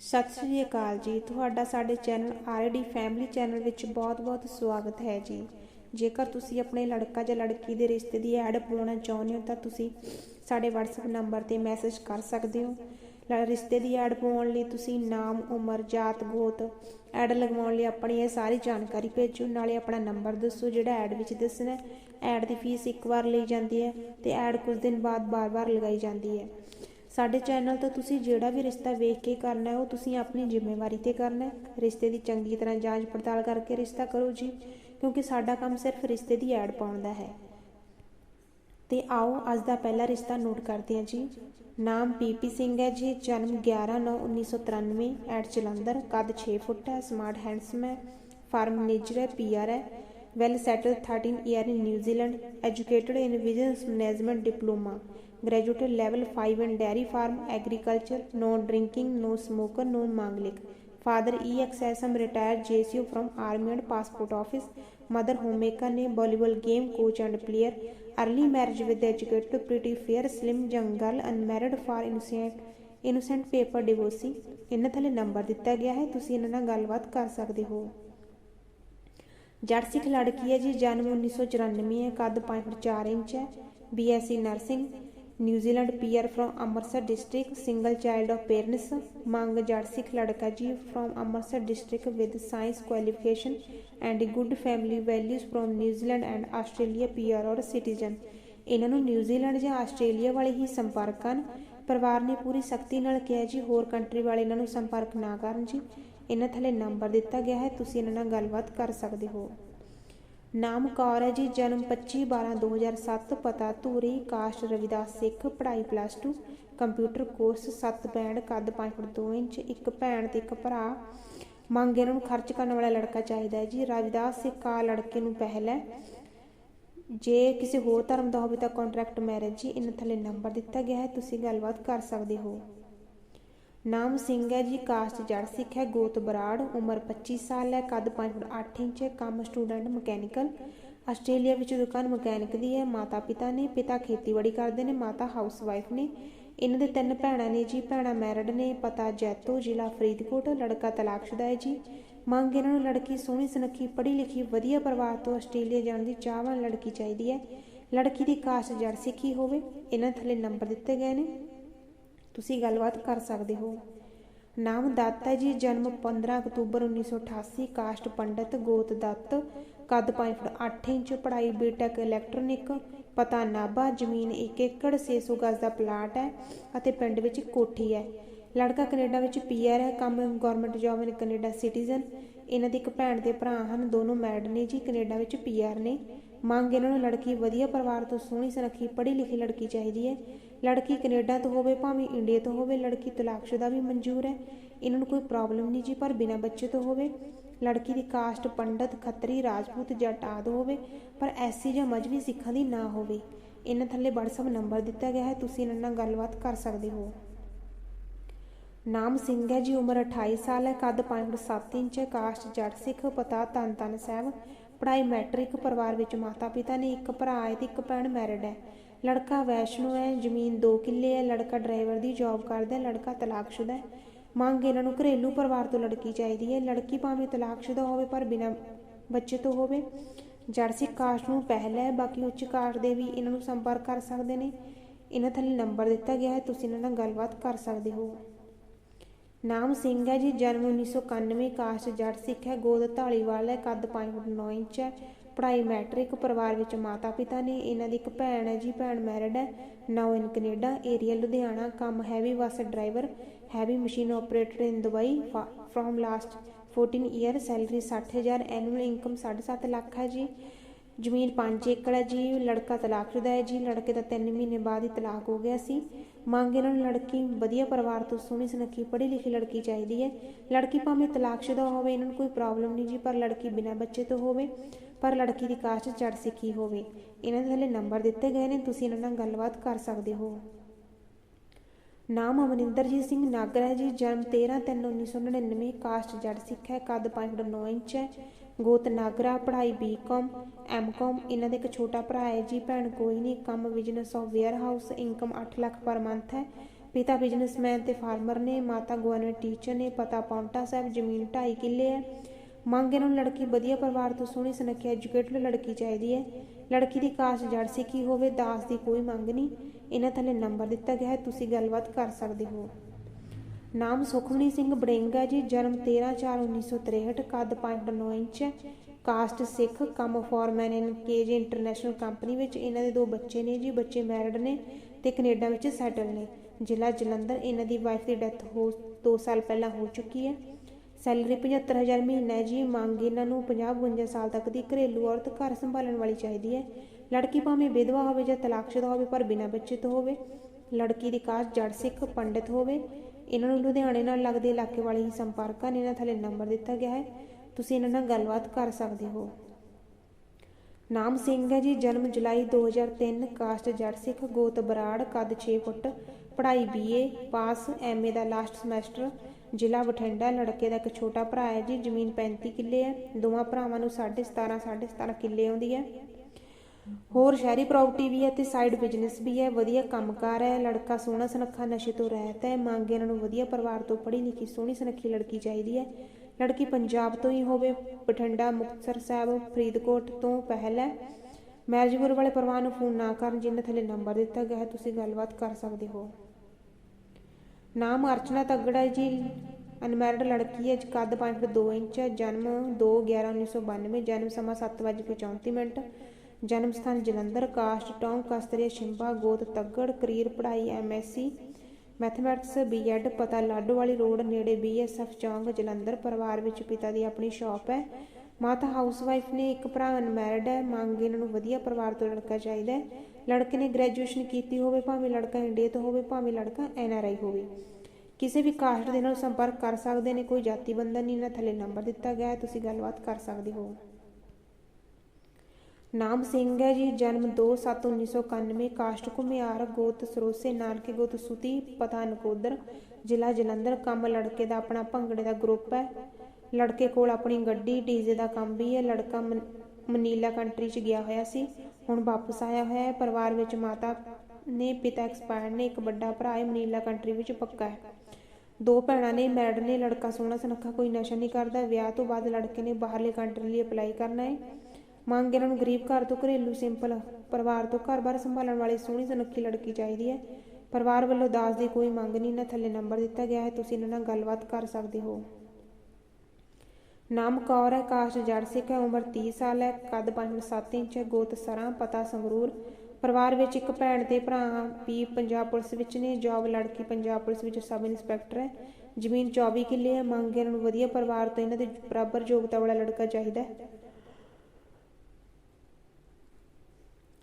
ਸਤਿ ਸ੍ਰੀ ਅਕਾਲ ਜੀ। ਤੁਹਾਡਾ ਸਾਡੇ ਚੈਨਲ ਆਰਡੀ ਫੈਮਿਲੀ ਚੈਨਲ ਵਿੱਚ ਬਹੁਤ-ਬਹੁਤ ਸਵਾਗਤ ਹੈ ਜੀ। ਜੇਕਰ ਤੁਸੀਂ ਆਪਣੇ ਲੜਕਾ ਜਾਂ ਲੜਕੀ ਦੇ ਰਿਸ਼ਤੇ ਦੀ ਐਡ ਪਾਉਣਾ ਚਾਹੁੰਦੇ ਹੋ, ਤਾਂ ਤੁਸੀਂ ਸਾਡੇ WhatsApp ਨੰਬਰ ਤੇ ਮੈਸੇਜ ਕਰ ਸਕਦੇ ਹੋ। ਲ- ਰਿਸ਼ਤੇ ਦੀ ਐਡ ਪਾਉਣ ਲਈ ਤੁਸੀਂ ਨਾਮ, ਉਮਰ, ਜਾਤ, ਗੋਤ ਐਡ ਲਗਵਾਉਣ ਲਈ ਆਪਣੀ ਇਹ ਸਾਰੀ ਜਾਣਕਾਰੀ ਭੇਜੋ। ਨਾਲੇ ਆਪਣਾ ਨੰਬਰ ਦੱਸੋ, ਜਿਹੜਾ ਐਡ ਵਿੱਚ ਦੱਸਣਾ ਐਡ ਦੀ ਫੀਸ ਇੱਕ ਵਾਰ ਲਈ ਜਾਂਦੀ ਹੈ ਤੇ ਐਡ ਕੁਝ ਦਿਨ ਬਾਅਦ ਬਾਰ-ਬਾਰ ਲਗਾਈ ਜਾਂਦੀ ਹੈ। ਸਾਡੇ ਚੈਨਲ ਤੋਂ ਤੁਸੀਂ ਜਿਹੜਾ ਵੀ ਰਿਸ਼ਤਾ ਵੇਖ ਕੇ ਕਰਨਾ ਹੈ, ਉਹ ਤੁਸੀਂ ਆਪਣੀ ਜ਼ਿੰਮੇਵਾਰੀ ਤੇ ਕਰਨਾ ਹੈ। ਰਿਸ਼ਤੇ ਦੀ ਚੰਗੀ ਤਰ੍ਹਾਂ ਜਾਂਚ ਪੜਤਾਲ ਕਰਕੇ ਰਿਸ਼ਤਾ ਕਰੋ ਜੀ, ਕਿਉਂਕਿ ਸਾਡਾ ਕੰਮ ਸਿਰਫ ਰਿਸ਼ਤੇ ਦੀ ਐਡ ਪਾਉਣ ਦਾ ਹੈ। ਤੇ ਆਓ ਅੱਜ ਦਾ ਪਹਿਲਾ ਰਿਸ਼ਤਾ ਨੋਟ ਕਰਦੇ ਹਾਂ ਜੀ। ਨਾਮ ਪੀਪੀ ਸਿੰਘ ਹੈ ਜੀ, ਜਨਮ 11/9/1993 ਐਟ ਜਲੰਧਰ, ਕੱਦ 6 ਫੁੱਟ ਹੈ, ਸਮਾਰਟ ਹੈਂਡਸਮ ਹੈ, ਫਾਰਮ ਮੈਨੇਜਰ ਹੈ ਪੀਆਰ ਹੈ। Well settled 13 year in New Zealand educated in business management diploma. Graduate level 5 in dairy farm agriculture no drinking no smoker no manglik father exsm retired jcu from army and passport office mother homemaker ne volleyball game coach and player early marriage with educated pretty fair slim young girl unmarried for innocent innocent paper divorcee ਇਹਨਾਂ ਥੱਲੇ number ਦਿੱਤਾ ਗਿਆ ਹੈ ਤੁਸੀਂ ਇਹਨਾਂ ਨਾਲ ਗੱਲਬਾਤ ਕਰ ਸਕਦੇ ਹੋ ਜੜ ਸਿੱਖ ਲੜਕੀ ਹੈ ਜੀ ਜਨਮ 1994 ਹੈ ਕੱਦ 5.4 ਇੰਚ ਹੈ BSc nursing New Zealand PR from Amritsar district, single child of parents, ਮੰਗ ਜੜ ਸਿੱਖ ਲੜਕਾ ਜੀ from Amritsar district with science qualification and good family values from New Zealand and Australia PR or citizen. ਇਹਨਾਂ ਨੂੰ New Zealand ਜਾਂ Australia ਵਾਲੇ ਹੀ ਸੰਪਰਕ ਕਰਨ। ਪਰਿਵਾਰ ਨੇ ਪੂਰੀ ਸਖਤੀ ਨਾਲ ਕਿਹਾ ਜੀ, ਹੋਰ ਕੰਟਰੀ ਵਾਲੇ ਇਹਨਾਂ ਨੂੰ ਸੰਪਰਕ ਨਾ ਕਰਨ ਜੀ। ਇਹਨਾਂ ਥੱਲੇ ਨੰਬਰ ਦਿੱਤਾ ਗਿਆ ਹੈ, ਤੁਸੀਂ ਇਹਨਾਂ ਨਾਲ ਗੱਲਬਾਤ ਕਰ ਸਕਦੇ ਹੋ। ਨਾਮ ਕੌਰ ਹੈ ਜੀ, ਜਨਮ 25/12/2007 ਪਤਾ ਧੂਰੀ ਕਾਸ਼ਟ ਰਵਿਦਾਸ ਸਿੱਖ, ਪੜ੍ਹਾਈ ਪਲੱਸ 2 ਕੰਪਿਊਟਰ ਕੋਰਸ 7 ਬੈਂਡ ਕੱਦ 5.2 ਇੰਚ, ਇੱਕ ਭੈਣ ਤੇ ਇੱਕ ਭਰਾ। ਮੰਗ ਇਹਨਾਂ ਨੂੰ ਖਰਚ ਕਰਨ ਵਾਲਾ ਲੜਕਾ ਚਾਹੀਦਾ ਹੈ ਜੀ। ਰਵਿਦਾਸ ਸਿੱਖ ਆ ਲੜਕੇ ਨੂੰ ਪਹਿਲ ਹੈ। ਜੇ ਕਿਸੇ ਹੋਰ ਧਰਮ ਦਾ ਹੋਵੇ ਤਾਂ ਕੰਟਰੈਕਟ ਮੈਰਿਜ ਜੀ, ਇਹਨਾਂ ਥੱਲੇ ਨੰਬਰ ਦਿੱਤਾ ਗਿਆ ਹੈ। ਤੁਸੀਂ ਗੱਲਬਾਤ ਕਰ ਸਕਦੇ ਹੋ। ਨਾਮ ਸਿੰਘ ਹੈ ਜੀ, ਕਾਸਟ ਜੜ ਸਿੱਖ ਹੈ, ਗੋਤ ਬਰਾੜ, ਉਮਰ 25 ਸਾਲ ਹੈ, ਕੱਦ 5.8 ਇੰਚ ਹੈ, ਕੰਮ ਸਟੂਡੈਂਟ ਮਕੈਨੀਕਲ। ਆਸਟ੍ਰੇਲੀਆ ਵਿੱਚ ਦੁਕਾਨ ਮਕੈਨਿਕ ਦੀ ਹੈ, ਮਾਤਾ ਪਿਤਾ ਨੇ, ਪਿਤਾ ਖੇਤੀਬਾੜੀ ਕਰਦੇ ਨੇ, ਮਾਤਾ ਹਾਊਸ ਵਾਈਫ ਨੇ। ਇਹਨਾਂ ਦੇ ਤਿੰਨ ਭੈਣਾਂ ਨੇ ਜੀ, ਭੈਣਾਂ ਮੈਰਿਡ ਨੇ, ਪਤਾ ਜੈਤੋ, ਜ਼ਿਲ੍ਹਾ ਫਰੀਦਕੋਟ, ਲੜਕਾ ਤਲਾਕਸ਼ੁਦਾ ਹੈ ਜੀ। ਮੰਗ ਇਹਨਾਂ ਨੂੰ ਲੜਕੀ ਸੋਹਣੀ, ਸੁਨੱਖੀ, ਪੜ੍ਹੀ ਲਿਖੀ, ਵਧੀਆ ਪਰਿਵਾਰ ਤੋਂ ਆਸਟ੍ਰੇਲੀਆ ਜਾਣ ਦੀ ਚਾਹਵਾਨ ਲੜਕੀ ਚਾਹੀਦੀ ਹੈ। ਲੜਕੀ ਦੀ ਕਾਸਟ ਜੜ ਸਿੱਖੀ ਹੋਵੇ, ਇਹਨਾਂ ਥੱਲੇ ਨੰਬਰ ਦਿੱਤੇ ਗਏ ਨੇ। ਤੁਸੀਂ ਗੱਲਬਾਤ ਕਰ ਸਕਦੇ ਹੋ। ਨਾਮ ਦਾਤਾ ਜੀ, ਜਨਮ 15 ਅਕਤੂਬਰ 1988 ਕਾਸਟ ਪੰਡਤ ਗੋਤ ਦੱਤ, ਕੱਦ 5.8 ਇੰਚ, ਪੜ੍ਹਾਈ ਬੀਟੈਕ ਇਲੈਕਟ੍ਰੋਨਿਕ ਪਤਾ ਨਾਭਾ, ਜ਼ਮੀਨ 1 ਏਕੜ 600 ਗਜ਼ ਦਾ ਪਲਾਟ ਹੈ ਅਤੇ ਪਿੰਡ ਵਿੱਚ ਕੋਠੀ ਹੈ। ਲੜਕਾ ਕੈਨੇਡਾ ਵਿੱਚ ਪੀਆਰ ਹੈ, ਕੰਮ government job in Canada citizen. ਇਹਨਾਂ ਦੇ ਇੱਕ ਭੈਣ ਤੇ ਭਰਾ ਹਨ, ਦੋਨੋਂ ਮੈਰਿਡ ਨੇ ਜੀ, ਕੈਨੇਡਾ ਵਿੱਚ ਪੀਆਰ ਨੇ। ਮੰਗ ਇਹਨਾਂ ਨੂੰ, ਲੜਕੀ ਵਧੀਆ ਪਰਿਵਾਰ ਤੋਂ ਸੋਹਣੀ ਸੁਨੱਖੀ ਪੜ੍ਹੀ ਲਿਖੀ ਲੜਕੀ ਚਾਹੀਦੀ ਹੈ। ਲੜਕੀ ਕੈਨੇਡਾ ਤੋਂ ਹੋਵੇ, ਭਾਵੇਂ ਇੰਡੀਆ ਤੋਂ ਹੋਵੇ, ਲੜਕੀ ਤਲਾਕਸ਼ੁਦਾ ਵੀ ਮਨਜ਼ੂਰ ਹੈ। ਇਹਨਾਂ ਨੂੰ ਕੋਈ ਪ੍ਰੋਬਲਮ ਨਹੀਂ ਜੀ, ਪਰ ਬਿਨਾਂ ਬੱਚੇ ਤੋਂ ਹੋਵੇ। ਲੜਕੀ ਦੀ ਕਾਸਟ ਪੰਡਤ, ਖੱਤਰੀ, ਰਾਜਪੂਤ ਜੱਟ ਆਦਿ ਹੋਵੇ, ਪਰ ਐਸੀ ਜਾਂ ਮਜਬੀ ਸਿੱਖਾਂ ਦੀ ਨਾ ਹੋਵੇ। ਇਹਨਾਂ ਥੱਲੇ WhatsApp ਨੰਬਰ ਦਿੱਤਾ ਗਿਆ ਹੈ, ਤੁਸੀਂ ਇਹਨਾਂ ਨਾਲ ਗੱਲਬਾਤ ਕਰ ਸਕਦੇ ਹੋ। ਨਾਮ ਸਿੰਘ ਹੈ ਜੀ, ਉਮਰ 28 ਸਾਲ ਹੈ, ਕੱਦ 5.7 ਇੰਚ ਹੈ ਕਾਸਟ ਜੱਟ ਸਿੱਖ, ਪਤਾ ਤਨ ਤਨ ਸਾਹਿਬ। ਪੜ੍ਹਾਈ ਮੈਟ੍ਰਿਕ ਪਰਿਵਾਰ ਵਿੱਚ ਮਾਤਾ ਪਿਤਾ ਨੇ ਇੱਕ ਭਰਾ ਹੈ ਤੇ ਇੱਕ ਭੈਣ ਮੈਰਿਡ ਹੈ। ਲੜਕਾ ਵੈਸ਼ਨੂ ਹੈ, ਜ਼ਮੀਨ 2 ਕਿੱਲੇ ਹੈ, ਲੜਕਾ ਡਰਾਈਵਰ ਦੀ ਜੌਬ ਕਰਦਾ ਹੈ, ਲੜਕਾ ਤਲਾਕਸ਼ੁਦਾ ਹੈ। ਮੰਗ ਇਹਨਾਂ ਨੂੰ ਘਰੇਲੂ ਪਰਿਵਾਰ ਤੋਂ ਲੜਕੀ ਚਾਹੀਦੀ ਹੈ। ਲੜਕੀ ਭਾਵੇਂ ਤਲਾਕਸ਼ੁਦਾ ਹੋਵੇ ਪਰ ਬਿਨਾਂ ਬੱਚੇ ਤੋਂ ਹੋਵੇ। ਜੜ ਸਿੱਖ ਕਾਸਟ ਨੂੰ ਪਹਿਲ ਹੈ, ਬਾਕੀ ਉੱਚ ਕਾਸਟ ਦੇ ਵੀ ਇਹਨਾਂ ਨੂੰ ਸੰਪਰਕ ਕਰ ਸਕਦੇ ਨੇ। ਇਹਨਾਂ ਥੱਲੇ ਨੰਬਰ ਦਿੱਤਾ ਗਿਆ ਹੈ, ਤੁਸੀਂ ਇਹਨਾਂ ਨਾਲ ਗੱਲਬਾਤ ਕਰ ਸਕਦੇ ਹੋ। ਨਾਮ ਸਿੰਘ ਹੈ ਜੀ, ਜਨਮ 1991 ਕਾਸਟ ਜੱਟ ਸਿੱਖ ਹੈ, ਗੋਦ ਢਾਲੀਵਾਲ ਹੈ, ਕੱਦ 5.9 ਇੰਚ ਹੈ, ਪੜ੍ਹਾਈ ਮੈਟ੍ਰਿਕ, ਪਰਿਵਾਰ ਵਿੱਚ ਮਾਤਾ ਪਿਤਾ ਨੇ, ਇਹਨਾਂ ਦੀ ਇੱਕ ਭੈਣ ਹੈ ਜੀ, ਭੈਣ ਮੈਰਿਡ ਹੈ now in Canada, area Ludhiana, ਕੰਮ heavy bus driver, heavy machine operator in Dubai from last 14 year, salary 60000 annual income 7.5 lakh ਹੈ ਜੀ, ਜ਼ਮੀਨ 5 ਏਕੜ ਹੈ ਜੀ, ਲੜਕਾ ਤਲਾਕਸ਼ੁਦਾ ਹੈ ਜੀ, ਲੜਕੇ ਦਾ 3 ਮਹੀਨੇ ਬਾਅਦ ਹੀ ਤਲਾਕ ਹੋ ਗਿਆ ਸੀ। ਮੰਗ ਇਹਨਾਂ ਨੂੰ ਲੜਕੀ, ਵਧੀਆ ਪਰਿਵਾਰ ਤੋਂ ਸੋਹਣੀ ਸੁਨੱਖੀ ਪੜ੍ਹੀ ਲਿਖੀ ਲੜਕੀ ਚਾਹੀਦੀ ਹੈ। ਲੜਕੀ ਭਾਵੇਂ ਤਲਾਕਸ਼ੁਦਾ ਹੋਵੇ, ਇਹਨਾਂ ਨੂੰ ਕੋਈ ਪ੍ਰੋਬਲਮ ਨਹੀਂ ਜੀ, ਪਰ ਲੜਕੀ ਬਿਨਾਂ ਬੱਚੇ ਤੋਂ ਹੋਵੇ, ਪਰ ਲੜਕੀ ਦੀ ਕਾਸਟ ਜੜ ਸਿੱਖੀ ਹੋਵੇ। ਇਹਨਾਂ ਦੇ ਥੱਲੇ ਨੰਬਰ ਦਿੱਤੇ ਗਏ ਨੇ, ਤੁਸੀਂ ਇਹਨਾਂ ਨਾਲ ਗੱਲਬਾਤ ਕਰ ਸਕਦੇ ਹੋ। ਨਾਮ ਅਮਰਿੰਦਰਜੀਤ ਸਿੰਘ ਨਾਗਰ ਹੈ ਜੀ, ਜਨਮ 13/3/1999 ਕਾਸਟ ਜੜ ਸਿੱਖ ਹੈ ਕੱਦ 5.9 ਇੰਚ ਹੈ। ਗੋਤ ਨਾਗਰਾ, ਪੜ੍ਹਾਈ ਬੀਕਾਮ ਐਮਕਾਮ ਇਹਨਾਂ ਦੇ ਇੱਕ ਛੋਟਾ ਭਰਾ ਹੈ ਜੀ। ਭੈਣ ਕੋਈ ਨਹੀਂ, ਕੰਮ business of warehouse income 8 lakh per month ਹੈ। ਪਿਤਾ ਬਿਜ਼ਨਸਮੈਨ ਤੇ ਫਾਰਮਰ ਨੇ, ਮਾਤਾ ਗਵਰਨਮੈਂਟ ਟੀਚਰ ਨੇ, ਪਤਾ ਪੌਂਟਾ ਸਾਹਿਬ, ਜ਼ਮੀਨ 2.5 ਕਿੱਲੇ ਹੈ। ਮੰਗ ਇਹਨਾਂ ਨੂੰ ਲੜਕੀ ਵਧੀਆ ਪਰਿਵਾਰ ਤੋਂ ਸੋਹਣੀ ਸੁਨੱਖੀ ਐਜੂਕੇਟਡ ਲੜਕੀ ਚਾਹੀਦੀ ਹੈ। ਲੜਕੀ ਦੀ ਕਾਸ਼ ਜੜ ਸਿੱਖੀ ਹੋਵੇ, ਦਾਸ ਦੀ ਕੋਈ ਮੰਗ ਨਹੀਂ। ਇਹਨਾਂ ਥੱਲੇ ਨੰਬਰ ਦਿੱਤਾ ਗਿਆ ਹੈ, ਤੁਸੀਂ ਗੱਲਬਾਤ ਕਰ ਸਕਦੇ ਹੋ। ਨਾਮ ਸੁਖਮਨੀ ਸਿੰਘ ਬੜਿੰਗਾ ਜੀ, ਜਨਮ 13/4/1963 ਕੱਦ 5.9 ਇੰਚ ਹੈ ਕਾਸਟ ਸਿੱਖ, ਕੰਮ foreman in KG international company ਵਿੱਚ। ਇਹਨਾਂ ਦੇ ਦੋ ਬੱਚੇ ਨੇ ਜੀ, ਬੱਚੇ ਮੈਰਿਡ ਨੇ ਤੇ ਕੈਨੇਡਾ ਵਿੱਚ ਸੈਟਲ ਨੇ। ਜ਼ਿਲ੍ਹਾ ਜਲੰਧਰ, ਇਹਨਾਂ ਦੀ ਵਾਈਫ ਦੀ ਡੈਥ ਹੋ 2 ਸਾਲ ਪਹਿਲਾਂ ਹੋ ਚੁੱਕੀ ਹੈ। ਸੈਲਰੀ 75000 ਮਹੀਨਾ ਜੀ, ਮੰਗ ਇਹਨਾਂ ਨੂੰ 50-52 ਸਾਲ ਤੱਕ ਦੀ ਘਰੇਲੂ ਔਰਤ ਘਰ ਸੰਭਾਲਣ ਵਾਲੀ ਚਾਹੀਦੀ ਹੈ। ਲੜਕੀ ਭਾਵੇਂ ਵਿਧਵਾ ਹੋਵੇ ਜਾਂ ਤਲਾਕਸ਼ੁਦਾ ਹੋਵੇ, ਪਰ ਬਿਨਾਂ ਬੱਚੇ ਤੋਂ ਹੋਵੇ। ਲੜਕੀ ਦੀ ਕਾਸਟ ਜੜ ਸਿੱਖ, ਪੰਡਿਤ ਹੋਵੇ। ਇਹਨਾਂ ਨੂੰ ਲੁਧਿਆਣੇ ਨਾਲ ਲੱਗਦੇ ਇਲਾਕੇ ਵਾਲੇ ਹੀ ਸੰਪਰਕ ਹਨ। ਇਹਨਾਂ ਥੱਲੇ ਨੰਬਰ ਦਿੱਤਾ ਗਿਆ ਹੈ। ਤੁਸੀਂ ਇਹਨਾਂ ਨਾਲ ਗੱਲਬਾਤ ਕਰ ਸਕਦੇ ਹੋ। ਨਾਮ ਸਿੰਘ ਹੈ ਜੀ। ਜਨਮ ਜੁਲਾਈ 2003 ਕਾਸਟ ਜੜ ਸਿੱਖ, ਗੋਤ ਬਰਾੜ, ਕੱਦ 6 ਫੁੱਟ, ਪੜ੍ਹਾਈ ਬੀਏ ਪਾਸ ਐਮਏ ਦਾ ਲਾਸਟ ਸਮੈਸਟਰ ਜ਼ਿਲ੍ਹਾ ਬਠਿੰਡਾ, ਲੜਕੇ ਦਾ ਇੱਕ ਛੋਟਾ ਭਰਾ ਹੈ ਜੀ। ਜ਼ਮੀਨ 35 ਕਿੱਲੇ ਹੈ। ਦੋਵਾਂ ਭਰਾਵਾਂ ਨੂੰ 17.5 17.5 ਕਿੱਲੇ ਆਉਂਦੀ ਹੈ। ਹੋਰ ਸ਼ਹਿਰੀ ਪ੍ਰਾਪਰਟੀ ਵੀ ਹੈ ਤੇ ਸਾਈਡ ਬਿਜ਼ਨਸ ਵੀ ਹੈ, ਵਧੀਆ ਕੰਮਕਾਰ ਹੈ, ਲੜਕਾ ਸੋਹਣਾ ਸੁਨੱਖਾ, ਨਸ਼ੇ ਤੋਂ ਰਹਿਤ ਹੈ ਮੰਗ ਇਹਨਾਂ ਨੂੰ ਵਧੀਆ ਪਰਿਵਾਰ ਤੋਂ ਪੜ੍ਹੀ ਲਿਖੀ, ਸੋਹਣੀ ਸੁਨੱਖੀ ਲੜਕੀ ਚਾਹੀਦੀ ਹੈ। ਲੜਕੀ ਪੰਜਾਬ ਤੋਂ ਹੀ ਹੋਵੇ, ਬਠਿੰਡਾ, ਮੁਕਤਸਰ ਸਾਹਿਬ, ਫਰੀਦਕੋਟ ਤੋਂ ਪਹਿਲ ਹੈ। ਮੈਰਿਜ ਬਿਊਰੋ ਵਾਲੇ ਪਰਿਵਾਰ ਨੂੰ ਫੋਨ ਨਾ ਕਰਨ ਜਿਨ੍ਹਾਂ ਥੱਲੇ ਨੰਬਰ ਦਿੱਤਾ ਗਿਆ ਹੈ ਤੁਸੀਂ ਗੱਲਬਾਤ ਕਰ ਸਕਦੇ ਹੋ। ਨਾਮ ਅਰਚਨਾ ਤਗੜਾ ਹੈ ਜੀ ਅਨਮੈਰਿਡ ਲੜਕੀ ਹੈ ਕੱਦ 5.2 ਇੰਚ ਹੈ, ਜਨਮ 2/11/1992 ਜਨਮ ਸਮਾਂ 7:34 ਮਿੰਟ। ਜਨਮ ਸਥਾਨ ਜਲੰਧਰ, ਕਾਸਟ, ਟੌਂਕ, ਕਸਤਰੀਆ, ਸ਼ਿੰਬਾ, ਗੋਤ, ਤੱਗੜ, ਕਰੀਰ, ਪੜ੍ਹਾਈ ਐਮਐਸਸੀ ਮੈਥਮੈਟਿਕਸ, ਬੀਐਡ, ਪਤਾ ਲਾਡੋ ਵਾਲੀ ਰੋਡ, ਨੇੜੇ ਬੀਐਸਐਫ ਚੌਂਕ, ਜਲੰਧਰ, ਪਰਿਵਾਰ ਵਿੱਚ ਪਿਤਾ ਦੀ ਆਪਣੀ ਸ਼ਾਪ ਹੈ। ਮਾਤਾ ਹਾਊਸਵਾਈਫ ਨੇ ਇੱਕ ਭਰਾ ਅਨਮੈਰਿਡ ਹੈ, ਮੰਗ ਇਹਨਾਂ ਨੂੰ ਵਧੀਆ ਪਰਿਵਾਰ ਤੋਂ ਲੜਕਾ ਚਾਹੀਦਾ ਹੈ। ਲੜਕੇ ਨੇ ਗ੍ਰੈਜੂਏਸ਼ਨ ਕੀਤੀ ਹੋਵੇ, ਭਾਵੇਂ ਲੜਕਾ ਇੰਡੀਆ ਤੋਂ ਹੋਵੇ, ਭਾਵੇਂ ਲੜਕਾ ਐਨਆਰਆਈ ਹੋਵੇ। ਕਿਸੇ ਵੀ ਕਾਸਟ ਦੇ ਨਾਲ ਸੰਪਰਕ ਕਰ ਸਕਦੇ ਨੇ, ਕੋਈ ਜਾਤੀ ਬੰਧਨ ਨਹੀਂ, ਇਹਨਾਂ ਥੱਲੇ ਨੰਬਰ ਦਿੱਤਾ ਗਿਆ ਹੈ, ਤੁਸੀਂ ਗੱਲਬਾਤ ਕਰ ਸਕਦੇ ਹੋ। ਨਾਮ ਸਿੰਘ ਹੈ ਜੀ, ਜਨਮ 2/7/1991 ਕਾਸਟ ਘੁਮਿਆਰ, ਗੋਤ ਸਰੋਸੇ, ਨਾਨਕੇ ਗੋਤ ਸੁਤੀ, ਪਤਾ ਨਕੋਦਰ, ਜ਼ਿਲ੍ਹਾ ਜਲੰਧਰ, ਕੰਮ ਲੜਕੇ ਦਾ ਆਪਣਾ ਭੰਗੜੇ ਦਾ ਗਰੁੱਪ ਹੈ। ਲੜਕੇ ਕੋਲ ਆਪਣੀ ਗੱਡੀ, ਡੀਜ਼ੇ ਦਾ ਕੰਮ ਵੀ ਹੈ। ਲੜਕਾ ਮਨੀਲਾ ਕੰਟਰੀ 'ਚ ਗਿਆ ਹੋਇਆ ਸੀ, ਹੁਣ ਵਾਪਸ ਆਇਆ ਹੋਇਆ ਹੈ। ਪਰਿਵਾਰ ਵਿੱਚ ਮਾਤਾ ਨੇ, ਪਿਤਾ ਐਕਸਪਾਇਰ ਨੇ, ਇੱਕ ਵੱਡਾ ਭਰਾ ਹੈ, ਮਨੀਲਾ ਕੰਟਰੀ ਵਿੱਚ ਪੱਕਾ ਹੈ। ਦੋ ਭੈਣਾਂ ਨੇ ਮੈਰਿਡ ਨੇ, ਲੜਕਾ ਸੋਹਣਾ ਸੁਨੱਖਾ, ਕੋਈ ਨਸ਼ਾ ਨਹੀਂ ਕਰਦਾ। ਵਿਆਹ ਤੋਂ ਬਾਅਦ ਲੜਕੇ ਨੇ ਬਾਹਰਲੇ ਕੰਟਰੀ ਲਈ ਅਪਲਾਈ ਕਰਨਾ ਹੈ। ਮੰਗ ਇਹਨਾਂ ਨੂੰ ਗਰੀਬ ਘਰ ਤੋਂ ਘਰੇਲੂ ਸਿੰਪਲ ਪਰਿਵਾਰ ਤੋਂ ਘਰ-ਬਾਰ ਸੰਭਾਲਣ ਵਾਲੀ ਸੋਹਣੀ ਸੁਨੱਖੀ ਲੜਕੀ ਚਾਹੀਦੀ ਹੈ। ਪਰਿਵਾਰ ਵੱਲੋਂ ਦਾਜ ਦੀ ਕੋਈ ਮੰਗ ਨਹੀਂ, ਨਾ ਥੱਲੇ ਨੰਬਰ ਦਿੱਤਾ ਗਿਆ ਹੈ। ਤੁਸੀਂ ਇਹਨਾਂ ਨਾਲ ਗੱਲਬਾਤ ਕਰ ਸਕਦੇ ਹੋ। ਨਾਮ ਕੌਰ ਹੈ, ਕਾਸ਼ ਜੜ ਸਿੱਖ ਹੈ, ਉਮਰ 30 ਸਾਲ ਹੈ, ਕੱਦ 5.7 ਇੰਚ ਹੈ, ਗੋਤ ਸਰਾਂ, ਪਤਾ ਸੰਗਰੂਰ। ਪਰਿਵਾਰ ਵਿੱਚ ਇੱਕ ਭੈਣ ਤੇ ਭਰਾ ਵੀ ਪੰਜਾਬ ਪੁਲਿਸ ਵਿੱਚ ਨੇ, ਜੌਬ ਲੜਕੀ ਪੰਜਾਬ ਪੁਲਿਸ ਵਿੱਚ ਸਬ ਇੰਸਪੈਕਟਰ ਹੈ। ਜ਼ਮੀਨ 24 ਕਿੱਲੇ ਹੈ, ਮੰਗ ਇਹਨਾਂ ਨੂੰ ਵਧੀਆ ਪਰਿਵਾਰ ਤੋਂ ਇਹਨਾਂ ਦੇ ਬਰਾਬਰ ਯੋਗਤਾ ਵਾਲਾ ਲੜਕਾ ਚਾਹੀਦਾ ਹੈ।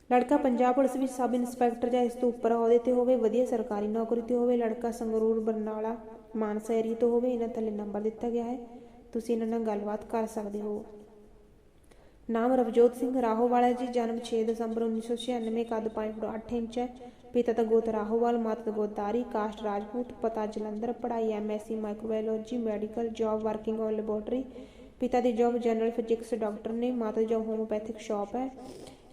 ਲੜਕਾ ਪੰਜਾਬ ਪੁਲਿਸ ਵਿੱਚ ਸਬ ਇੰਸਪੈਕਟਰ ਜਾਂ ਇਸ ਤੋਂ ਉੱਪਰ ਅਹੁਦੇ ਤੇ ਹੋਵੇ, ਵਧੀਆ ਸਰਕਾਰੀ ਨੌਕਰੀ ਤੇ ਹੋਵੇ, ਲੜਕਾ ਸੰਗਰੂਰ, ਬਰਨਾਲਾ, ਮਾਨਸਾ ਏਰੀਆ ਤੋਂ ਹੋਵੇ, ਇਹਨਾਂ ਥੱਲੇ ਨੰਬਰ ਦਿੱਤਾ ਗਿਆ ਹੈ। ਤੁਸੀਂ ਇਹਨਾਂ ਨਾਲ ਗੱਲਬਾਤ ਕਰ ਸਕਦੇ ਹੋ। ਨਾਮ ਰਵਜੋਤ ਸਿੰਘ ਰਾਹੋਵਾਲਾ ਜੀ, ਜਨਮ 6 ਦਸੰਬਰ 1996 ਕੱਦ 5.8 ਇੰਚ ਹੈ। ਪਿਤਾ ਦਾ ਗੋਤ ਰਾਹੋਵਾਲ, ਮਾਤਾ ਦਾ ਗੋਤ ਦਾਰੀ ਕਾਸਟ ਰਾਜਪੂਤ, ਪਤਾ ਜਲੰਧਰ, ਪੜ੍ਹਾਈ MSc microbiology medical job working on laboratory ਪਿਤਾ ਦੀ ਜੌਬ ਜਨਰਲ ਫਿਜ਼ਿਕਸ ਡਾਕਟਰ ਨੇ, ਮਾਤਾ ਦੀ ਜੌਬ ਹੋਮੋਪੈਥਿਕ ਸ਼ਾਪ ਹੈ।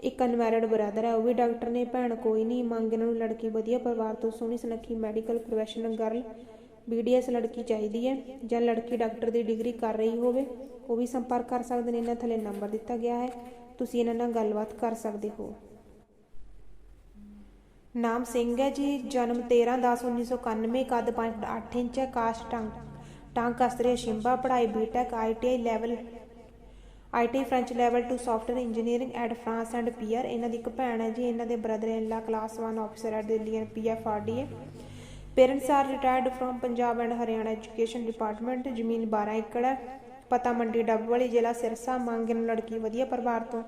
ਇੱਕ ਅਨਮੈਰਿਡ ਬ੍ਰਦਰ ਹੈ, ਉਹ ਵੀ ਡਾਕਟਰ ਨੇ, ਭੈਣ ਕੋਈ ਨਹੀਂ, ਮੰਗ ਇਹਨਾਂ ਨੂੰ ਲੜਕੀ ਵਧੀਆ, ਪਰਿਵਾਰ ਤੋਂ ਸੋਹਣੀ, ਸੁਨੱਖੀ ਮੈਡੀਕਲ ਪ੍ਰੋਫੈਸ਼ਨਲ ਗਰਲ ਬੀਡੀਐਸ ਲੜਕੀ ਚਾਹੀਦੀ ਹੈ, ਜਾਂ ਲੜਕੀ ਡਾਕਟਰ ਦੀ ਡਿਗਰੀ ਕਰ ਰਹੀ ਹੋਵੇ, ਉਹ ਵੀ ਸੰਪਰਕ ਕਰ ਸਕਦੇ ਨੇ, ਇਹਨਾਂ ਥੱਲੇ ਨੰਬਰ ਦਿੱਤਾ ਗਿਆ ਹੈ, ਤੁਸੀਂ ਇਹਨਾਂ ਨਾਲ ਗੱਲਬਾਤ ਕਰ ਸਕਦੇ ਹੋ। ਨਾਮ ਸਿੰਘ ਹੈ ਜੀ, ਜਨਮ 13/10/1991 ਕੱਦ 5.8 ਇੰਚ ਹੈ ਕਾਸਟ ਟੰਗ ਟੰਗ ਕਸਤਰੀਆ, ਸ਼ਿੰਬਾ, ਪੜ੍ਹਾਈ BTech ITI level IT French level two software engineering at France and PR ਇਹਨਾਂ ਦੀ ਇੱਕ ਭੈਣ ਹੈ ਜੀ, ਇਹਨਾਂ ਦੇ brother in law class 1 officer at Delhi and PFRD ਹੈ parents are retired from Punjab and Haryana education department ਜ਼ਮੀਨ 12 ਏਕੜ ਹੈ। ਪਤਾ ਮੰਡੀ ਡੱਬ ਵਾਲੀ ਜ਼ਿਲ੍ਹਾ ਸਿਰਸਾ, ਮੰਗ ਲੜਕੀ ਵਧੀਆ ਪਰਿਵਾਰ ਤੋਂ।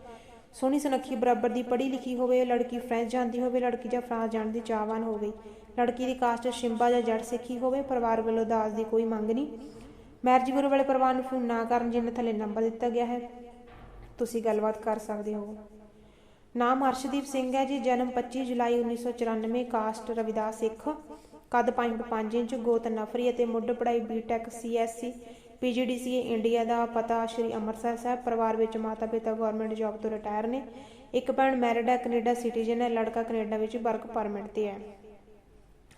ਸੋਹਣੀ ਸੁਨੱਖੀ ਬਰਾਬਰ ਦੀ ਪੜ੍ਹੀ ਲਿਖੀ ਹੋਵੇ, ਲੜਕੀ ਫ੍ਰੈਂਚ ਜਾਂਦੀ ਹੋਵੇ, ਲੜਕੀ ਜਾਂ ਫਰਾਂਸ ਜਾਣ ਦੀ ਚਾਹਵਾਨ ਹੋਵੇ। ਲੜਕੀ ਦੀ ਕਾਸਟ ਸ਼ਿੰਬਾ ਜਾਂ ਜੜ ਸਿੱਖੀ ਹੋਵੇ, ਪਰਿਵਾਰ ਵੱਲੋਂ ਦਾਜ ਦੀ ਕੋਈ ਮੰਗ ਨਹੀਂ। ਮੈਰਿਜ ਬਿਊਰੋ ਵਾਲੇ ਪਰਿਵਾਰ ਨੂੰ ਫੋਨ ਨਾ ਕਰਨ ਜਿਨ੍ਹਾਂ ਥੱਲੇ ਨੰਬਰ ਦਿੱਤਾ ਗਿਆ ਹੈ। ਤੁਸੀਂ ਗੱਲਬਾਤ ਕਰ ਸਕਦੇ ਹੋ। ਨਾਮ ਅਰਸ਼ਦੀਪ ਸਿੰਘ ਹੈ ਜੀ, ਜਨਮ 25 ਜੁਲਾਈ 1994 ਕਾਸਟ ਰਵਿਦਾਸ ਸਿੱਖ, ਕੱਦ 5.5 ਇੰਚ, ਗੋਤ ਨਫਰੀ ਅਤੇ ਮੁੱਢ ਪੜ੍ਹਾਈ ਬੀਟੈਕ ਸੀਐਸਸੀ ਪੀਜੀਡੀਸੀਏ ਇੰਡੀਆ ਦਾ ਪਤਾ ਸ਼੍ਰੀ ਅੰਮ੍ਰਿਤਸਰ ਸਾਹਿਬ ਪਰਿਵਾਰ ਵਿੱਚ ਮਾਤਾ ਪਿਤਾ ਗਵਰਨਮੈਂਟ ਜੌਬ ਤੋਂ ਰਿਟਾਇਰ ਨੇ। ਇੱਕ ਭੈਣ ਮੈਰਿਡ ਹੈ, ਕੈਨੇਡਾ ਸਿਟੀਜ਼ਨ ਹੈ, ਲੜਕਾ ਕੈਨੇਡਾ ਵਿੱਚ ਵਰਕ ਪਰਮਿਟ ਤੇ ਹੈ।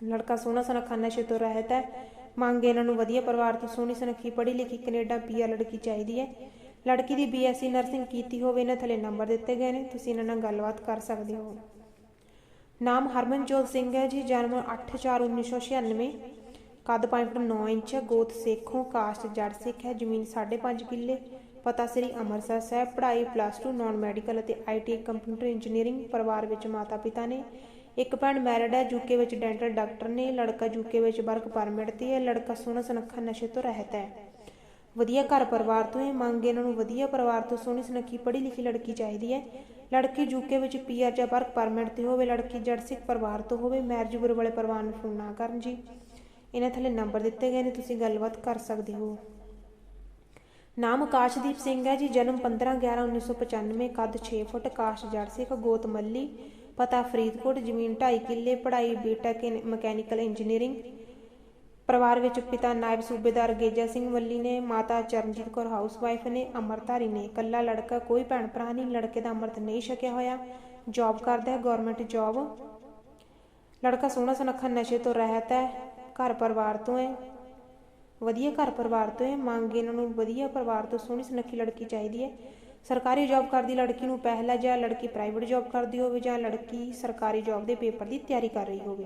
ਲੜਕਾ ਸੋਹਣਾ ਸੁਨੱਖਾ ਨਸ਼ੇ ਤੋਂ ਰਹਿਤ ਹੈ। ਮੰਗ ਇਹਨਾਂ ਨੂੰ ਵਧੀਆ ਪਰਿਵਾਰ ਤੋਂ ਸੋਹਣੀ ਸੁਨੱਖੀ ਪੜ੍ਹੀ ਲਿਖੀ ਕੈਨੇਡਾ ਪੀਆਰ ਲੜਕੀ ਚਾਹੀਦੀ ਹੈ। ਲੜਕੀ ਦੀ ਬੀਐਸਸੀ ਨਰਸਿੰਗ ਕੀਤੀ ਹੋਵੇ, ਇਹਨਾਂ ਥੱਲੇ ਨੰਬਰ ਦਿੱਤੇ ਗਏ ਨੇ। ਤੁਸੀਂ ਇਹਨਾਂ ਨਾਲ ਗੱਲਬਾਤ ਕਰ ਸਕਦੇ ਹੋ। ਨਾਮ ਹਰਮਨਜੋਤ ਸਿੰਘ ਹੈ ਜੀ, ਜਨਮ 8/4/1996 ਕੱਦ 5.9 ਇੰਚ, ਗੋਤ ਸੇਖੋਂ ਕਾਸਟ ਜੜ ਸਿੱਖ ਹੈ, ਜ਼ਮੀਨ 5.5 ਕਿੱਲੇ। ਪਤਾ ਸ੍ਰੀ ਅੰਮ੍ਰਿਤਸਰ ਸਾਹਿਬ, ਪੜ੍ਹਾਈ ਪਲੱਸ 2 ਨਾਨ ਮੈਡੀਕਲ ਅਤੇ ਆਈਟੀ ਕੰਪਿਊਟਰ ਇੰਜੀਨੀਅਰਿੰਗ ਪਰਿਵਾਰ ਵਿੱਚ ਮਾਤਾ ਪਿਤਾ ਨੇ। ਇੱਕ ਭੈਣ ਮੈਰਿਡ ਹੈ ਯੂਕੇ ਵਿੱਚ ਡੈਂਟਲ ਡਾਕਟਰ ਨੇ, ਲੜਕਾ ਯੂਕੇ ਵਿੱਚ ਵਰਕ ਪਰਮਿਟ ਤੇ ਹੈ, ਲੜਕਾ ਸੋਹਣਾ ਸੁਨੱਖਾ ਨਸ਼ੇ ਤੋਂ ਰਹਿਤ ਹੈ। ਵਧੀਆ ਘਰ ਪਰਿਵਾਰ ਤੋਂ ਹੈ, ਮੰਗ ਇਹਨਾਂ ਨੂੰ ਵਧੀਆ ਪਰਿਵਾਰ ਤੋਂ ਸੋਹਣੀ ਸੁਨੱਖੀ ਪੜ੍ਹੀ ਲਿਖੀ ਲੜਕੀ ਚਾਹੀਦੀ ਹੈ। ਲੜਕੀ ਯੂਕੇ ਵਿੱਚ ਪੀਆਰ ਜਾਂ ਵਰਕ ਪਰਮਿਟ ਤੇ ਹੋਵੇ, ਲੜਕੀ ਜੜ ਸਿੱਖ ਪਰਿਵਾਰ ਤੋਂ ਹੋਵੇ ਮੈਰਿਜ ਬਿਊਰੋ ਵਾਲੇ ਪਰਿਵਾਰ ਨੂੰ ਫੋਨ ਨਾ ਕਰਨ ਜੀ। ਇਹਨਾਂ ਥੱਲੇ ਨੰਬਰ ਦਿੱਤੇ ਗਏ ਨੇ, ਤੁਸੀਂ ਗੱਲਬਾਤ ਕਰ ਸਕਦੇ ਹੋ। ਨਾਮ ਆਕਾਸ਼ਦੀਪ ਸਿੰਘ ਹੈ ਜੀ, ਜਨਮ 15/11/1995 ਕੱਦ 6 ਫੁੱਟ, ਕਾਸ਼ ਜੜ ਸਿੱਖ, ਗੋਤ ਮੱਲੀ। ਪਤਾ ਫਰੀਦਕੋਟ ਜ਼ਮੀਨ 2.5 ਕਿੱਲੇ ਪੜ੍ਹਾਈ ਬੀਟੈਕ ਮਕੈਨੀਕਲ ਇੰਜੀਨੀਅਰਿੰਗ ਪਰਿਵਾਰ ਵਿੱਚ ਪਿਤਾ ਨਾਇਬ ਸੂਬੇਦਾਰ ਗੇਜਾ ਸਿੰਘ ਮੱਲੀ ਨੇ, ਮਾਤਾ ਚਰਨਜੀਤ ਕੌਰ ਹਾਊਸਵਾਈਫ ਨੇ, ਅਮਰਧਾਰੀ ਨੇ। ਇਕੱਲਾ ਲੜਕਾ, ਕੋਈ ਭੈਣ ਭਰਾ ਨਹੀਂ, ਲੜਕੇ ਦਾ ਅੰਮ੍ਰਿਤ ਨਹੀਂ ਛਕਿਆ ਹੋਇਆ। ਜੌਬ ਕਰਦਾ ਹੈ ਗਵਰਨਮੈਂਟ ਜੌਬ। ਲੜਕਾ ਸੋਹਣਾ ਸੁਨੱਖਾ, ਨਸ਼ੇ ਤੋਂ ਰਹਿਤ ਹੈ, ਘਰ ਪਰਿਵਾਰ ਤੋਂ ਹੈ। ਵਧੀਆ ਘਰ ਪਰਿਵਾਰ ਤੋਂ ਹੈ। ਮੰਗ ਇਹਨਾਂ ਨੂੰ ਵਧੀਆ ਪਰਿਵਾਰ ਤੋਂ ਸੋਹਣੀ ਸੁਨੱਖੀ ਲੜਕੀ ਚਾਹੀਦੀ ਹੈ। ਸਰਕਾਰੀ ਜੌਬ ਕਰਦੀ ਲੜਕੀ ਨੂੰ ਪਹਿਲਾ ਜਾਂ ਲੜਕੀ ਪ੍ਰਾਈਵੇਟ ਜੌਬ ਕਰਦੀ ਹੋਵੇ ਜਾਂ ਲੜਕੀ ਸਰਕਾਰੀ ਜੌਬ ਦੇ ਪੇਪਰ ਦੀ ਤਿਆਰੀ ਕਰ ਰਹੀ ਹੋਵੇ।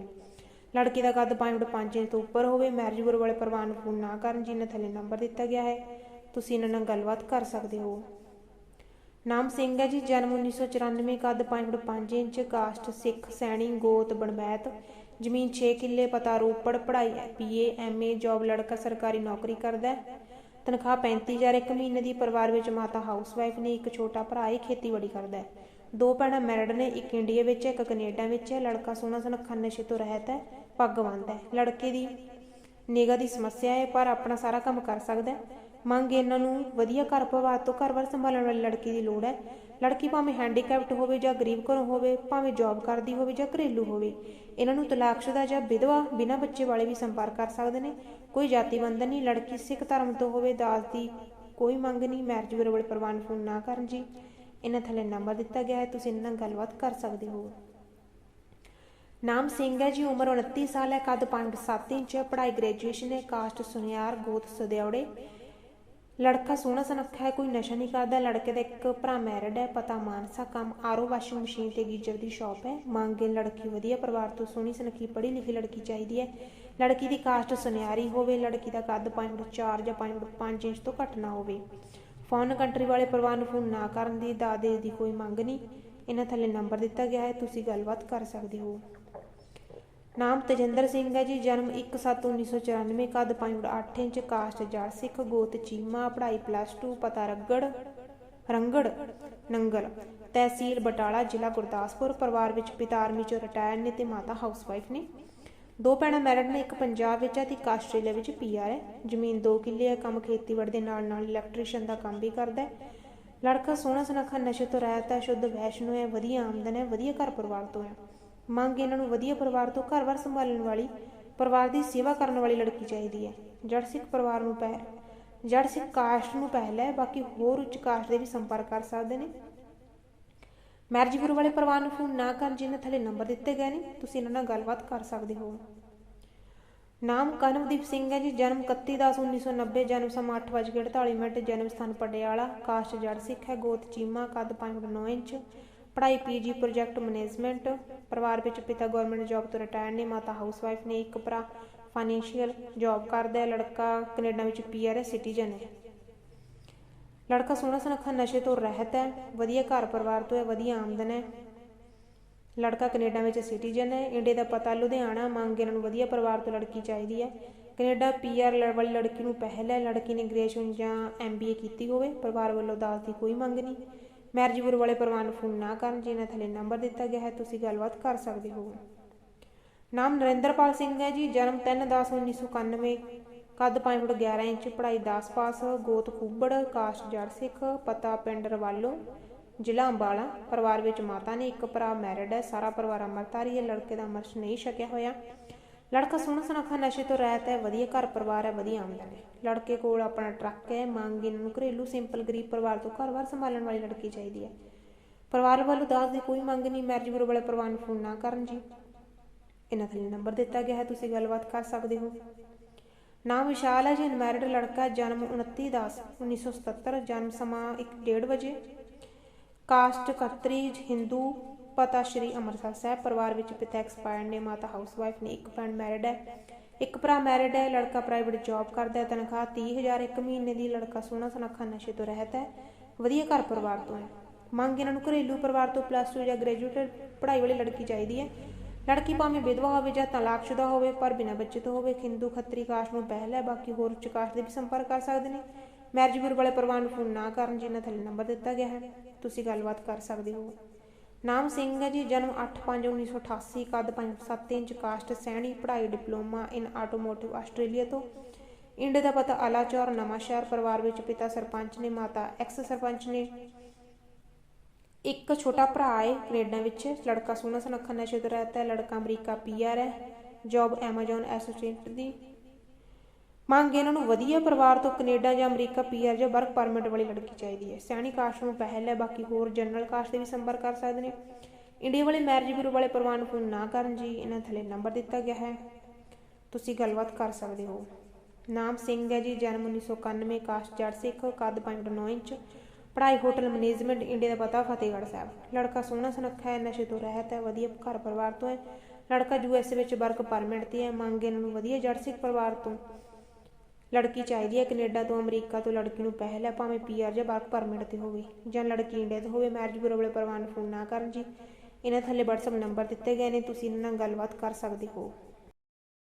ਲੜਕੀ ਦਾ ਕੱਦ 5.5 ਇੰਚ ਤੋਂ ਉੱਪਰ ਹੋਵੇ ਮੈਰਿਜ ਬਿਊਰੋ ਵਾਲੇ ਪਰਿਵਾਰ ਨੂੰ ਫੋਨ ਨਾ ਕਰਨ ਜਿਨ੍ਹਾਂ ਥੱਲੇ ਨੰਬਰ ਦਿੱਤਾ ਗਿਆ ਹੈ। ਤੁਸੀਂ ਇਹਨਾਂ ਨਾਲ ਗੱਲਬਾਤ ਕਰ ਸਕਦੇ ਹੋ। ਨਾਮ ਸਿੰਘ ਹੈ ਜੀ, ਜਨਮ 1994 ਕੱਦ 5.5 ਇੰਚ, ਕਾਸਟ ਸਿੱਖ, ਸੈਣੀ, ਗੋਤ ਬਣਬੈਤ ਜ਼ਮੀਨ 6 ਕਿੱਲੇ, ਪਤਾ ਰੋਪੜ, ਪੜ੍ਹਾਈ ਬੀਏ ਐਮਏ ਜੌਬ ਲੜਕਾ ਸਰਕਾਰੀ ਨੌਕਰੀ ਕਰਦਾ ਹੈ। ਤਨਖਾਹ 35000 ਇੱਕ ਮਹੀਨੇ ਦੀ, ਪਰਿਵਾਰ ਵਿੱਚ ਮਾਤਾ ਹਾਊਸਵਾਈਫ ਨੇ ਇੱਕ ਛੋਟਾ ਭਰਾ ਹੀ ਖੇਤੀਬਾੜੀ ਕਰਦਾ ਹੈ। ਦੋ ਭੈਣਾਂ ਮੈਰਿਡ ਨੇ, ਇੱਕ ਇੰਡੀਆ ਵਿੱਚ ਹੈ ਇੱਕ ਕੈਨੇਡਾ ਵਿੱਚ। ਹੈ ਲੜਕਾ ਸੋਹਣਾ ਸੁਨੱਖਾ, ਨਸ਼ੇ ਤੋਂ ਰਹਿਤ ਹੈ ਪੱਗ ਬੰਨ੍ਹਦਾ ਹੈ। ਲੜਕੇ ਦੀ ਨਿਗਾ ਦੀ ਸਮੱਸਿਆ ਹੈ, ਪਰ ਆਪਣਾ ਸਾਰਾ ਕੰਮ ਕਰ ਸਕਦਾ ਹੈ। ਮੰਗ ਇਹਨਾਂ ਨੂੰ ਵਧੀਆ ਘਰ ਪਰਿਵਾਰ ਤੋਂ ਘਰ-ਬਾਰ ਸੰਭਾਲਣ ਵਾਲੀ ਲੜਕੀ ਦੀ ਲੋੜ ਹੈ। ਲੜਕੀ ਭਾਵੇਂ ਹੈਂਡੀਕੈਪਟ ਹੋਵੇ ਜਾਂ ਗਰੀਬ ਘਰੋਂ ਹੋਵੇ, ਭਾਵੇਂ ਜੌਬ ਕਰਦੀ ਹੋਵੇ ਜਾਂ ਘਰੇਲੂ ਹੋਵੇ, ਇਹਨਾਂ ਨੂੰ ਤਲਾਕਸ਼ੁਦਾ ਜਾਂ ਵਿਧਵਾ ਬਿਨਾਂ ਬੱਚੇ ਵਾਲੇ ਵੀ ਸੰਪਰਕ ਕਰ ਸਕਦੇ ਨੇ। ਕੋਈ ਜਾਤੀ ਬੰਧਨ ਨਹੀਂ, ਲੜਕੀ ਸਿੱਖ ਧਰਮ ਤੋਂ ਹੋਵੇ, ਦਾਜ ਦੀ ਕੋਈ ਮੰਗ ਨਹੀਂ ਮੈਰਿਜ ਬਿਊਰੋ ਵਾਲੇ ਪਰਿਵਾਰ ਫੋਨ ਨਾ ਕਰਨ ਜੀ। ਇਹਨਾਂ ਥੱਲੇ ਨੰਬਰ ਦਿੱਤਾ ਗਿਆ ਹੈ, ਤੁਸੀਂ ਇਹਨਾਂ ਨਾਲ ਗੱਲਬਾਤ ਕਰ ਸਕਦੇ ਹੋ। ਨਾਮ ਸਿੰਘ ਹੈ ਜੀ, ਉਮਰ 29 ਸਾਲ ਹੈ, ਕੱਦ 5.7 ਇੰਚ ਪੜ੍ਹਾਈ ਗ੍ਰੈਜੂਏਸ਼ਨ ਹੈ ਕਾਸਟ ਸੁਨਿਆਰ, ਗੋਤ ਸਦਿਆਵੜੇ ਲੜਕਾ ਸੋਹਣਾ ਸੁਨੱਖਾ ਹੈ, ਕੋਈ ਨਸ਼ਾ ਨਹੀਂ ਕਰਦਾ, ਲੜਕੇ ਦਾ ਇੱਕ ਭਰਾ ਮੈਰਿਡ ਹੈ, ਪਤਾ ਮਾਨਸਾ ਕੰਮ, ਆਰੋ ਵਾਸ਼ਿੰਗ ਮਸ਼ੀਨ ਤੇ ਗੀਜ਼ਰ ਦੀ ਸ਼ਾਪ ਹੈ। ਮੰਗੇ ਲੜਕੀ ਵਧੀਆ, ਪਰਿਵਾਰ ਤੋਂ ਸੋਹਣੀ, ਸੁਨੱਖੀ, ਪੜ੍ਹੀ ਲਿਖੀ ਲੜਕੀ ਚਾਹੀਦੀ ਹੈ। ਲੜਕੀ ਦੀ ਕਾਸਟ ਸੁਨਿਆਰੀ ਹੋਵੇ, ਲੜਕੀ ਦਾ ਕੱਦ 5.4 ਜਾਂ 5.5 ਇੰਚ ਤੋਂ ਘੱਟ ਨਾ ਹੋਵੇ। ਫੋਨ ਕੰਟਰੀ ਵਾਲੇ ਪਰਿਵਾਰ ਨੂੰ ਫੋਨ ਨਾ ਕਰਨ ਦੀ ਦਾਦੇ ਦੀ ਕੋਈ ਮੰਗ ਨਹੀਂ। ਇਹਨਾਂ ਥੱਲੇ ਨੰਬਰ ਦਿੱਤਾ ਗਿਆ ਹੈ, ਤੁਸੀਂ ਗੱਲਬਾਤ ਕਰ ਸਕਦੇ ਹੋ। ਨਾਮ ਤਜਿੰਦਰ ਸਿੰਘ ਹੈ ਜੀ, ਜਨਮ 1/7/1994 ਕੱਦ 5.8 ਇੰਚ ਕਾਸਟ ਜੜ ਸਿੱਖ, ਗੋਤ ਚੀਮਾ, ਪੜ੍ਹਾਈ ਪਲੱਸ 2 ਪਤਾ ਰੱਗੜ, ਰੰਗੜ, ਨੰਗਲ, ਤਹਿਸੀਲ ਬਟਾਲਾ, ਜ਼ਿਲ੍ਹਾ ਗੁਰਦਾਸਪੁਰ, ਪਰਿਵਾਰ ਵਿੱਚ ਪਿਤਾ ਆਰਮੀ ਚੋਂ ਰਿਟਾਇਰ ਨੇ ਤੇ ਮਾਤਾ ਹਾਊਸਵਾਈਫ ਨੇ। ਦੋ ਭੈਣਾਂ ਮੈਰਿਡ ਨੇ, ਇੱਕ ਪੰਜਾਬ ਵਿੱਚ ਹੈ ਤੇ ਇੱਕ ਆਸਟ੍ਰੇਲੀਆ ਵਿੱਚ ਪੀਆਰ ਹੈ। ਜ਼ਮੀਨ 2 ਕਿੱਲੇ ਹੈ, ਕੰਮ ਖੇਤੀਬਾੜੀ ਦੇ ਨਾਲ ਨਾਲ ਇਲੈਕਟ੍ਰੀਸ਼ੀਅਨ ਦਾ ਕੰਮ ਵੀ ਕਰਦਾ ਹੈ। ਲੜਕਾ ਸੋਹਣਾ ਸੁਨੱਖਾ, ਨਸ਼ੇ ਤੋਂ ਰਹਿਤ ਹੈ, ਸ਼ੁੱਧ ਵੈਸ਼ਨੂ ਹੈ, ਵਧੀਆ ਆਮਦਨ ਹੈ, ਵਧੀਆ ਘਰ ਪਰਿਵਾਰ ਤੋਂ ਹੈ। ਮੰਗ ਇਹਨਾਂ ਨੂੰ ਵਧੀਆ ਪਰਿਵਾਰ ਤੋਂ ਘਰ-ਬਾਰ ਸੰਭਾਲਣ ਵਾਲੀ, ਪਰਿਵਾਰ ਦੀ ਸੇਵਾ ਕਰਨ ਵਾਲੀ ਲੜਕੀ ਚਾਹੀਦੀ ਹੈ। ਜੜ ਸਿੱਖ ਪਰਿਵਾਰ ਨੂੰ ਪੈ, ਜੜ ਸਿੱਖ ਕਾਸਟ ਨੂੰ ਪਹਿਲਾ ਹੈ, ਬਾਕੀ ਹੋਰ ਉੱਚ ਕਾਸਟ ਦੇ ਵੀ ਸੰਪਰਕ ਕਰ ਸਕਦੇ ਨੇ। ਮੈਰਿਜ ਬਿਊਰੋ ਵਾਲੇ ਪਰਿਵਾਰ ਨੂੰ ਫੋਨ ਨਾ ਕਰਨ ਜਿਨ੍ਹਾਂ ਥੱਲੇ ਨੰਬਰ ਦਿੱਤੇ ਗਏ ਨੇ, ਤੁਸੀਂ ਇਹਨਾਂ ਨਾਲ ਗੱਲਬਾਤ ਕਰ ਸਕਦੇ ਹੋ। ਨਾਮ ਕਨਵਦੀਪ ਸਿੰਘ ਹੈ ਜੀ, ਜਨਮ 31/10/1990 ਜਨਮ ਸਮਾਂ 8:48 ਮਿੰਟ, ਜਨਮ ਸਥਾਨ ਪਟਿਆਲਾ, ਕਾਸਟ ਜੜ ਸਿੱਖ ਹੈ, ਗੋਤ ਚੀਮਾ, ਕੱਦ 5.9 ਇੰਚ, ਪੜ੍ਹਾਈ ਪੀਜੀ ਪ੍ਰੋਜੈਕਟ ਮੈਨੇਜਮੈਂਟ ਪਰਿਵਾਰ ਵਿੱਚ ਪਿਤਾ ਗਵਰਨਮੈਂਟ ਜੌਬ ਤੋਂ ਰਿਟਾਇਰ ਨੇ, ਮਾਤਾ ਹਾਊਸਵਾਈਫ ਨੇ, ਇੱਕ ਭਰਾ ਫਾਈਨੈਂਸ਼ੀਅਲ ਜੌਬ ਕਰਦਾ ਹੈ, ਲੜਕਾ ਕੈਨੇਡਾ ਵਿੱਚ ਪੀਆਰ ਸਿਟੀਜ਼ਨ ਹੈ। ਲੜਕਾ ਸੋਹਣਾ ਸੁਨੱਖਾ ਨਸ਼ੇ ਤੋਂ ਰਹਿਤ ਹੈ, ਵਧੀਆ ਘਰ ਪਰਿਵਾਰ ਤੋਂ ਹੈ, ਵਧੀਆ ਆਮਦਨ ਹੈ। ਲੜਕਾ ਕੈਨੇਡਾ ਵਿੱਚ ਸਿਟੀਜ਼ਨ ਹੈ, ਇੰਡੀਆ ਦਾ ਪਤਾ ਲੁਧਿਆਣਾ ਮੰਗ ਇਹਨਾਂ ਨੂੰ ਵਧੀਆ ਪਰਿਵਾਰ ਤੋਂ ਲੜਕੀ ਚਾਹੀਦੀ ਹੈ। ਕੈਨੇਡਾ ਪੀਆਰ ਵਾਲੀ ਲੜਕੀ ਨੂੰ ਪਹਿਲਾ ਲੜਕੀ ਨੇ ਗ੍ਰੈਜੂਏਸ਼ਨ ਜਾਂ ਐਮਬੀਏ ਕੀਤੀ ਹੋਵੇ, ਪਰਿਵਾਰ ਵੱਲੋਂ ਦਾਜ ਦੀ ਕੋਈ ਮੰਗ ਨਹੀਂ। ਮੈਰਿਜ ਬਿਊਰੋ ਵਾਲੇ ਪਰਿਵਾਰ ਨੂੰ ਫੋਨ ਨਾ ਕਰਨ ਜਿਹਨਾਂ ਥੱਲੇ ਨੰਬਰ ਦਿੱਤਾ ਗਿਆ ਹੈ, ਤੁਸੀਂ ਗੱਲਬਾਤ ਕਰ ਸਕਦੇ ਹੋ। ਨਾਮ ਨਰਿੰਦਰਪਾਲ ਸਿੰਘ ਹੈ ਜੀ, ਜਨਮ 3/10/1991 ਕੱਦ 5.11 ਇੰਚ, ਪੜ੍ਹਾਈ 10 ਪਾਸ, ਗੋਤ ਖੂਬੜ, ਕਾਸਟ ਜੜ ਸਿੱਖ, ਪਤਾ ਪਿੰਡ ਰਵਾਲੋ, ਜ਼ਿਲ੍ਹਾ ਅੰਬਾਲਾ, ਪਰਿਵਾਰ ਵਿੱਚ ਮਾਤਾ ਨੇ ਇੱਕ ਭਰਾ ਮੈਰਿਡ ਹੈ, ਸਾਰਾ ਪਰਿਵਾਰ ਅੰਮ੍ਰਿਤਧਾਰੀ ਹੈ, ਲੜਕੇ ਦਾ ਅਮਰ ਨਹੀਂ ਛਕਿਆ ਹੋਇਆ। ਲੜਕਾ ਸੋਹਣਾ ਸੁਨੱਖਾ ਨਸ਼ੇ ਤੋਂ ਰਹਿਤ ਹੈ, ਵਧੀਆ ਘਰ ਪਰਿਵਾਰ ਹੈ, ਵਧੀਆ ਆਮਦਨ ਹੈ। ਲੜਕੇ ਕੋਲ ਆਪਣਾ ਟਰੱਕ ਹੈ, ਮੰਗ ਇਹਨਾਂ ਨੂੰ ਘਰੇਲੂ ਸਿੰਪਲ ਗਰੀਬ ਪਰਿਵਾਰ ਤੋਂ ਘਰ-ਬਾਰ ਸੰਭਾਲਣ ਵਾਲੀ ਲੜਕੀ ਚਾਹੀਦੀ ਹੈ। ਪਰਿਵਾਰ ਵੱਲੋਂ ਦਾਜ ਦੀ ਕੋਈ ਮੰਗ ਨਹੀਂ ਮੈਰਿਜ ਬਿਊਰੋ ਵਾਲੇ ਪਰਿਵਾਰ ਨੂੰ ਫੋਨ ਨਾ ਕਰਨ ਜੀ। ਇਹਨਾਂ ਥੱਲੇ ਨੰਬਰ ਦਿੱਤਾ ਗਿਆ ਹੈ, ਤੁਸੀਂ ਗੱਲਬਾਤ ਕਰ ਸਕਦੇ ਹੋ। ਨਾਮ ਵਿਸ਼ਾਲ ਹੈ ਜੀ ਅਨਮੈਰਿਡ ਲੜਕਾ, ਜਨਮ 29 ਦਸ 1977 ਜਨਮ ਸਮਾਂ 1:30 ਵਜੇ। ਕਾਸਟ ਕਤਰੀ ਹਿੰਦੂ ਪਤਾ ਸ਼੍ਰੀ ਅੰਮ੍ਰਿਤਸਰ ਸਾਹਿਬ ਪਰਿਵਾਰ ਵਿੱਚ ਪਿਤਾ ਐਕਸਪਾਇਰਡ ਨੇ, ਮਾਤਾ ਹਾਊਸਵਾਈਫ ਨੇ, ਇੱਕ ਭੈਣ ਮੈਰਿਡ ਹੈ। ਇੱਕ ਭਰਾ ਮੈਰਿਡ ਹੈ, ਲੜਕਾ ਪ੍ਰਾਈਵੇਟ ਜੌਬ ਕਰਦਾ ਹੈ, ਤਨਖਾਹ 30000 ਇੱਕ ਮਹੀਨੇ ਦੀ, ਲੜਕਾ ਸੋਹਣਾ ਸੁਨੱਖਾ ਨਸ਼ੇ ਤੋਂ ਰਹਿਤ ਹੈ, ਵਧੀਆ ਘਰ ਪਰਿਵਾਰ ਤੋਂ ਹੈ। ਮੰਗ ਇਹਨਾਂ ਨੂੰ ਘਰੇਲੂ ਪਰਿਵਾਰ ਤੋਂ ਪਲੱਸ 2 ਜਾਂ ਗ੍ਰੈਜੂਏਟ ਪੜ੍ਹਾਈ ਵਾਲੀ ਲੜਕੀ ਚਾਹੀਦੀ ਹੈ। ਲੜਕੀ ਭਾਵੇਂ ਵਿਧਵਾ ਹੋਵੇ ਜਾਂ ਤਲਾਕਸ਼ੁਦਾ ਹੋਵੇ, ਪਰ ਬਿਨਾਂ ਬੱਚੇ ਤੋਂ ਹੋਵੇ ਹਿੰਦੂ ਖੱਤਰੀ ਕਾਸਟ ਨੂੰ ਪਹਿਲ ਹੈ, ਬਾਕੀ ਹੋਰ ਉੱਚ ਕਾਸਟ ਦੇ ਵੀ ਸੰਪਰਕ ਕਰ ਸਕਦੇ ਨੇ। ਮੈਰਿਜ ਬਿਊਰੋ ਵਾਲੇ ਪਰਿਵਾਰ ਨੂੰ ਫੋਨ ਨਾ ਕਰਨ, ਜਿਨ੍ਹਾਂ ਥੱਲੇ ਨੰਬਰ ਦਿੱਤਾ ਗਿਆ ਹੈ। ਤੁਸੀਂ ਗੱਲਬਾਤ ਕਰ ਸਕਦੇ ਹੋ। ਨਾਮ ਸਿੰਘ ਹੈ ਜੀ, ਜਨਮ 8/5/1988 ਕੱਦ 5-7 ਇੰਚ ਕਾਸਟ ਸੈਣੀ, ਪੜ੍ਹਾਈ ਡਿਪਲੋਮਾ ਇਨ ਆਟੋਮੋਟਿਵ ਆਸਟ੍ਰੇਲੀਆ ਤੋਂ। ਇੰਡੀਆ ਦਾ ਪਤਾ ਆਲਾਚੌਰ ਨਵਾਂ ਸ਼ਹਿਰ ਪਰਿਵਾਰ ਵਿੱਚ ਪਿਤਾ ਸਰਪੰਚ ਨੇ, ਮਾਤਾ ਐਕਸ ਸਰਪੰਚ ਨੇ। ਇੱਕ ਛੋਟਾ ਭਰਾ ਹੈ ਕੈਨੇਡਾ ਵਿੱਚ, ਲੜਕਾ ਸੋਨਾ ਸੁਨੱਖਾ, ਨਸ਼ੇ ਤੋਂ ਰਹਿਤਾ ਹੈ, ਲੜਕਾ ਅਮਰੀਕਾ ਪੀਆਰ ਹੈ। ਜੌਬ ਐਮਾਜ਼ਨ ਐਸੋਸੀਏਟ ਦੀ ਮੰਗ ਇਹਨਾਂ ਨੂੰ ਵਧੀਆ ਪਰਿਵਾਰ ਤੋਂ ਕੈਨੇਡਾ ਜਾਂ ਅਮਰੀਕਾ ਪੀਆਰ ਜਾਂ ਵਰਕ ਪਰਮਿਟ ਵਾਲੀ ਲੜਕੀ ਚਾਹੀਦੀ ਹੈ। ਸੈਣੀ ਕਾਸਟ ਨੂੰ ਪਹਿਲ ਹੈ, ਬਾਕੀ ਹੋਰ ਜਨਰਲ ਕਾਸਟ ਦੇ ਵੀ ਸੰਪਰਕ ਕਰ ਸਕਦੇ ਨੇ। ਇੰਡੀਆ ਵਾਲੇ ਮੈਰਿਜ ਬਿਊਰੋ ਵਾਲੇ ਪਰਿਵਾਰ ਨੂੰ ਫੋਨ ਨਾ ਕਰਨ ਜੀ, ਇਹਨਾਂ ਥੱਲੇ ਨੰਬਰ ਦਿੱਤਾ ਗਿਆ ਹੈ। ਤੁਸੀਂ ਗੱਲਬਾਤ ਕਰ ਸਕਦੇ ਹੋ। ਨਾਮ ਸਿੰਘ ਹੈ ਜੀ, ਜਨਮ 1991 ਕਾਸਟ ਜੜ ਸਿੱਖ, ਕੱਦ 5.9 ਇੰਚ, ਪੜ੍ਹਾਈ ਹੋਟਲ ਮੈਨੇਜਮੈਂਟ, ਇੰਡੀਆ ਦਾ ਪਤਾ, ਫਤਿਹਗੜ੍ਹ ਸਾਹਿਬ। ਲੜਕਾ ਸੋਹਣਾ ਸੁਨੱਖਾ ਹੈ, ਨਸ਼ੇ ਤੋਂ ਰਹਿਤ ਹੈ, ਵਧੀਆ ਘਰ ਪਰਿਵਾਰ ਤੋਂ ਹੈ। ਲੜਕਾ ਯੂਐਸ ਵਿੱਚ ਵਰਕ ਪਰਮਿਟ ਤੇ ਹੈ, ਮੰਗ ਇਹਨਾਂ ਨੂੰ ਵਧੀਆ ਜੜ ਸਿੱਖ ਪਰਿਵਾਰ ਤੋਂ। ਲੜਕੀ ਚਾਹੀਦੀ ਹੈ ਕੈਨੇਡਾ ਤੋਂ, ਅਮਰੀਕਾ ਤੋਂ, ਲੜਕੀ ਨੂੰ ਪਹਿਲ ਹੈ, ਭਾਵੇਂ ਪੀਆਰ ਜਾਂ ਵਰਕ ਪਰਮਿਟ ਤੇ ਹੋਵੇ, ਜਾਂ ਲੜਕੀ ਇੰਡੀਆ ਤੋਂ ਹੋਵੇ, ਮੈਰਿਜ ਬਿਊਰੋ ਵਾਲੇ ਪਰਿਵਾਰ ਨੂੰ ਫੋਨ ਨਾ ਕਰਨ ਜੀ। ਇਹਨਾਂ ਥੱਲੇ WhatsApp ਨੰਬਰ ਦਿੱਤੇ ਗਏ ਨੇ, ਤੁਸੀਂ ਇਹਨਾਂ ਨਾਲ ਗੱਲਬਾਤ ਕਰ ਸਕਦੇ ਹੋ।